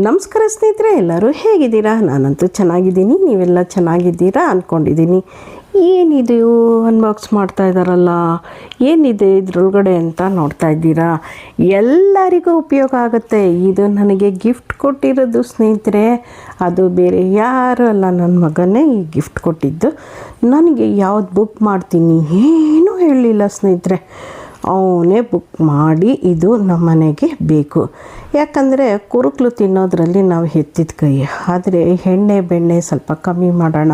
ನಮಸ್ಕಾರ ಸ್ನೇಹಿತರೆ, ಎಲ್ಲರೂ ಹೇಗಿದ್ದೀರಾ? ನಾನಂತೂ ಚೆನ್ನಾಗಿದ್ದೀನಿ. ನೀವೆಲ್ಲ ಚೆನ್ನಾಗಿದ್ದೀರಾ ಅಂದ್ಕೊಂಡಿದ್ದೀನಿ ಏನಿದು ಅನ್ಬಾಕ್ಸ್ ಮಾಡ್ತಾ ಇದ್ದಾರಲ್ಲ? ಏನಿದೆ ಇದ್ರೊಳಗಡೆ ಅಂತ ನೋಡ್ತಾ ಇದ್ದೀರಾ? ಎಲ್ಲರಿಗೂ ಉಪಯೋಗ ಆಗುತ್ತೆ. ಇದು ನನಗೆ ಗಿಫ್ಟ್ ಕೊಟ್ಟಿರೋದು ಸ್ನೇಹಿತರೆ. ಅದು ಬೇರೆ ಯಾರು ಅಲ್ಲ ನನ್ನ ಮಗನೇ ಈ ಗಿಫ್ಟ್ ಕೊಟ್ಟಿದ್ದು. ನನಗೆ ಯಾವ್ದು ಬುಕ್ ಮಾಡ್ತೀನಿ ಏನೂ ಹೇಳಲಿಲ್ಲ ಸ್ನೇಹಿತರೆ. ಅವನೇ ಬುಕ್ ಮಾಡಿ ಇದು ನಮ್ಮನೆಗೆ ಬೇಕು. ಯಾಕಂದರೆ ಕುರುಕ್ಲು ತಿನ್ನೋದ್ರಲ್ಲಿ ನಾವು ಎತ್ತಿದ ಕೈ. ಆದರೆ ಎಣ್ಣೆ ಬೆಣ್ಣೆ ಸ್ವಲ್ಪ ಕಮ್ಮಿ ಮಾಡೋಣ.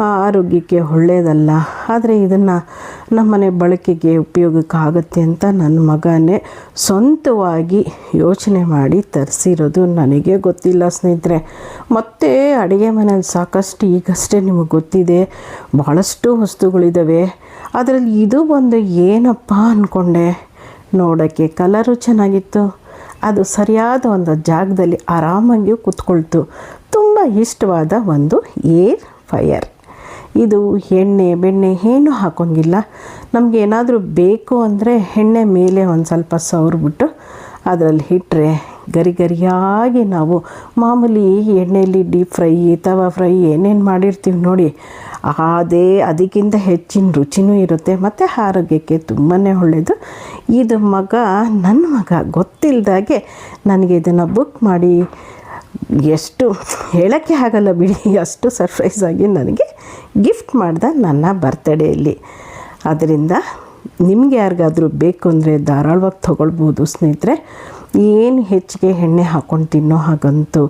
ಆರೋಗ್ಯಕ್ಕೆ ಒಳ್ಳೆಯದಲ್ಲ ಆದರೆ ಇದನ್ನು ನಮ್ಮನೆ ಬಳಕೆಗೆ ಉಪಯೋಗಕ್ಕೆ ಆಗುತ್ತೆ ಅಂತ ನನ್ನ ಮಗನೇ ಸ್ವಂತವಾಗಿ ಯೋಚನೆ ಮಾಡಿ ತರಿಸಿರೋದು ನನಗೆ ಗೊತ್ತಿಲ್ಲ ಸ್ನೇಹಿತರೆ. ಮತ್ತೆ ಅಡುಗೆ ಮನೇಲಿ ಸಾಕಷ್ಟು ಈಗಷ್ಟೇ ನಿಮಗೆ ಗೊತ್ತಿದೆ ಭಾಳಷ್ಟು ವಸ್ತುಗಳಿದ್ದಾವೆ ಅದರಲ್ಲಿ ಇದು ಒಂದು ಏನಪ್ಪ ಅಂದ್ಕೊಂಡೆ ನೋಡೋಕ್ಕೆ ಕಲರು ಚೆನ್ನಾಗಿತ್ತು. ಅದು ಸರಿಯಾದ ಒಂದು ಜಾಗದಲ್ಲಿ ಆರಾಮಾಗಿ ಕೂತ್ಕೊಳ್ತು. ತುಂಬ ಇಷ್ಟವಾದ ಒಂದು ಏರ್ ಫೈಯರ್ ಇದು ಎಣ್ಣೆ, ಬೆಣ್ಣೆ ಏನೂ ಹಾಕೋಂಗಿಲ್ಲ. ನಮಗೆ ಏನಾದರೂ ಬೇಕು ಅಂದರೆ ಎಣ್ಣೆ ಮೇಲೆ ಒಂದು ಸ್ವಲ್ಪ ಸವರ್ಬಿಟ್ಟು ಅದರಲ್ಲಿ ಇಟ್ಟರೆ ಗರಿ ಗರಿಯಾಗಿ ನಾವು ಮಾಮೂಲಿ ಎಣ್ಣೆಯಲ್ಲಿ ಡೀಪ್ ಫ್ರೈ ತವಾ ಫ್ರೈ ಏನೇನು ಮಾಡಿರ್ತೀವಿ ನೋಡಿ, ಅದೇ ಅದಕ್ಕಿಂತ ಹೆಚ್ಚಿನ ರುಚಿನೂ ಇರುತ್ತೆ ಮತ್ತು ಆರೋಗ್ಯಕ್ಕೆ ತುಂಬಾ ಒಳ್ಳೆಯದು ಇದು ಮಗ ನನ್ನ ಮಗ ಗೊತ್ತಿಲ್ಲದಾಗೆ ನನಗೆ ಇದನ್ನು ಬುಕ್ ಮಾಡಿ ಎಷ್ಟು ಹೇಳೋಕ್ಕೆ ಆಗಲ್ಲ ಬಿಡಿ, ಅಷ್ಟು ಸರ್ಪ್ರೈಸ್ ಆಗಿ ನನಗೆ ಗಿಫ್ಟ್ ಮಾಡ್ದ ನನ್ನ ಬರ್ತಡೇಯಲ್ಲಿ ಅದರಿಂದ ನಿಮ್ಗೆ ಯಾರಿಗಾದರೂ ಬೇಕು ಅಂದರೆ ಧಾರಾಳವಾಗಿ ತೊಗೊಳ್ಬೋದು ಸ್ನೇಹಿತರೆ. ಏನು ಹೆಚ್ಚಿಗೆ ಎಣ್ಣೆ ಹಾಕ್ಕೊಂಡು ತಿನ್ನೋ ಹಾಗಂತೂ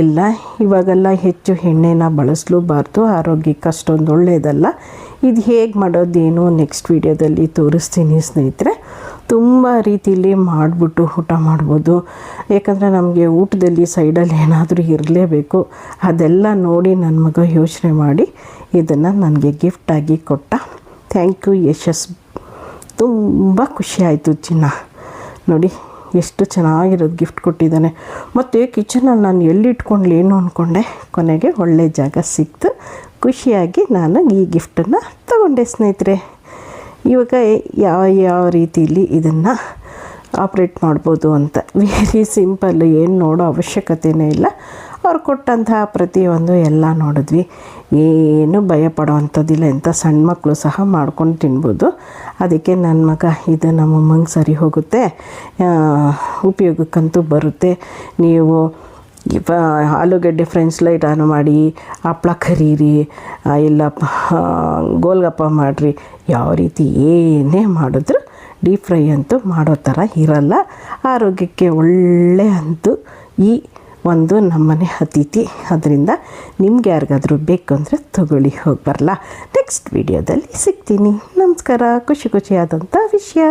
ಇಲ್ಲ. ಇವಾಗೆಲ್ಲ ಹೆಚ್ಚು ಎಣ್ಣೆನ ಬಳಸಲೂಬಾರ್ದು, ಆರೋಗ್ಯಕ್ಕೆ ಅಷ್ಟೊಂದು ಒಳ್ಳೆಯದಲ್ಲ ಇದು ಹೇಗೆ ಮಾಡೋದೇನು ನೆಕ್ಸ್ಟ್ ವೀಡಿಯೋದಲ್ಲಿ ತೋರಿಸ್ತೀನಿ ಸ್ನೇಹಿತರೆ. ತುಂಬ ರೀತಿಯಲ್ಲಿ ಮಾಡಿಬಿಟ್ಟು ಊಟ ಮಾಡ್ಬೋದು. ಯಾಕಂದರೆ ನಮಗೆ ಊಟದಲ್ಲಿ ಸೈಡಲ್ಲಿ ಏನಾದರೂ ಇರಲೇಬೇಕು. ಅದೆಲ್ಲ ನೋಡಿ ನನ್ನ ಮಗ ಯೋಚನೆ ಮಾಡಿ ಇದನ್ನು ನನಗೆ ಗಿಫ್ಟಾಗಿ ಕೊಟ್ಟ. Thank you Yashas. ತುಂಬ ಖುಷಿಯಾಯಿತು ಚಿನ್ನ. ನೋಡಿ, ಎಷ್ಟು ಚೆನ್ನಾಗಿರೋದು ಗಿಫ್ಟ್ ಕೊಟ್ಟಿದ್ದಾನೆ. ಮತ್ತು ಕಿಚನಲ್ಲಿ ನಾನು ಎಲ್ಲಿ ಇಟ್ಕೊಂಡ್ಲಿ ಏನು ಅಂದ್ಕೊಂಡೆ ಕೊನೆಗೆ ಒಳ್ಳೆ ಜಾಗ ಸಿಕ್ತು. ಖುಷಿಯಾಗಿ ನಾನು ಈ ಗಿಫ್ಟನ್ನು ತಗೊಂಡೆ ಸ್ನೇಹಿತರೆ. ಇವಾಗ ಯಾವ ಯಾವ ರೀತಿಯಲ್ಲಿ ಇದನ್ನು ಆಪ್ರೇಟ್ ಮಾಡ್ಬೋದು ಅಂತ. ವೆರಿ ಸಿಂಪಲ್ ಏನು ನೋಡೋ ಅವಶ್ಯಕತೆಯೇ ಇಲ್ಲ. ಅವ್ರು ಕೊಟ್ಟಂತಹ ಪ್ರತಿಯೊಂದು ಎಲ್ಲ ನೋಡಿದ್ವಿ. ಏನು ಭಯ ಪಡೋವಂಥದ್ದಿಲ್ಲ ಎಂಥ ಸಣ್ಣ ಮಕ್ಕಳು ಸಹ ಮಾಡ್ಕೊಂಡು ತಿನ್ಬೋದು. ಅದಕ್ಕೆ ನನ್ನ ಮಗ, ಇದು ನಮ್ಮಮ್ಮಂಗೆ ಸರಿ ಹೋಗುತ್ತೆ. ಉಪಯೋಗಕ್ಕಂತೂ ಬರುತ್ತೆ. ನೀವು ಇವ, ಆಲೂಗಡ್ಡೆ ಫ್ರೆಂಚ್ ಲೈಟ್ ಆನ್ ಮಾಡಿ, ಹಪ್ಳ ಕರೀರಿ ಇಲ್ಲ ಗೋಲ್ಗಪ್ಪ ಮಾಡಿರಿ ಯಾವ ರೀತಿ ಏನೇ ಮಾಡಿದ್ರು ಡೀಪ್ ಫ್ರೈ ಅಂತೂ ಮಾಡೋ ಥರ ಇರಲ್ಲ. ಆರೋಗ್ಯಕ್ಕೆ ಒಳ್ಳೆ ಅಂತೂ ಈ ಒಂದು ನಮ್ಮನೆ ಅತಿಥಿ. ಅದರಿಂದ ನಿಮ್ಗೆ ಯಾರಿಗಾದರೂ ಬೇಕು ಅಂದರೆ ತಗೊಳ್ಳಿ, ಹೋಗಿ ಬರಲ್ಲ ನೆಕ್ಸ್ಟ್ ವಿಡಿಯೋದಲ್ಲಿ ಸಿಗ್ತೀನಿ. ನಮಸ್ಕಾರ. ಖುಷಿ ಖುಷಿಯಾದಂಥ ವಿಷಯ.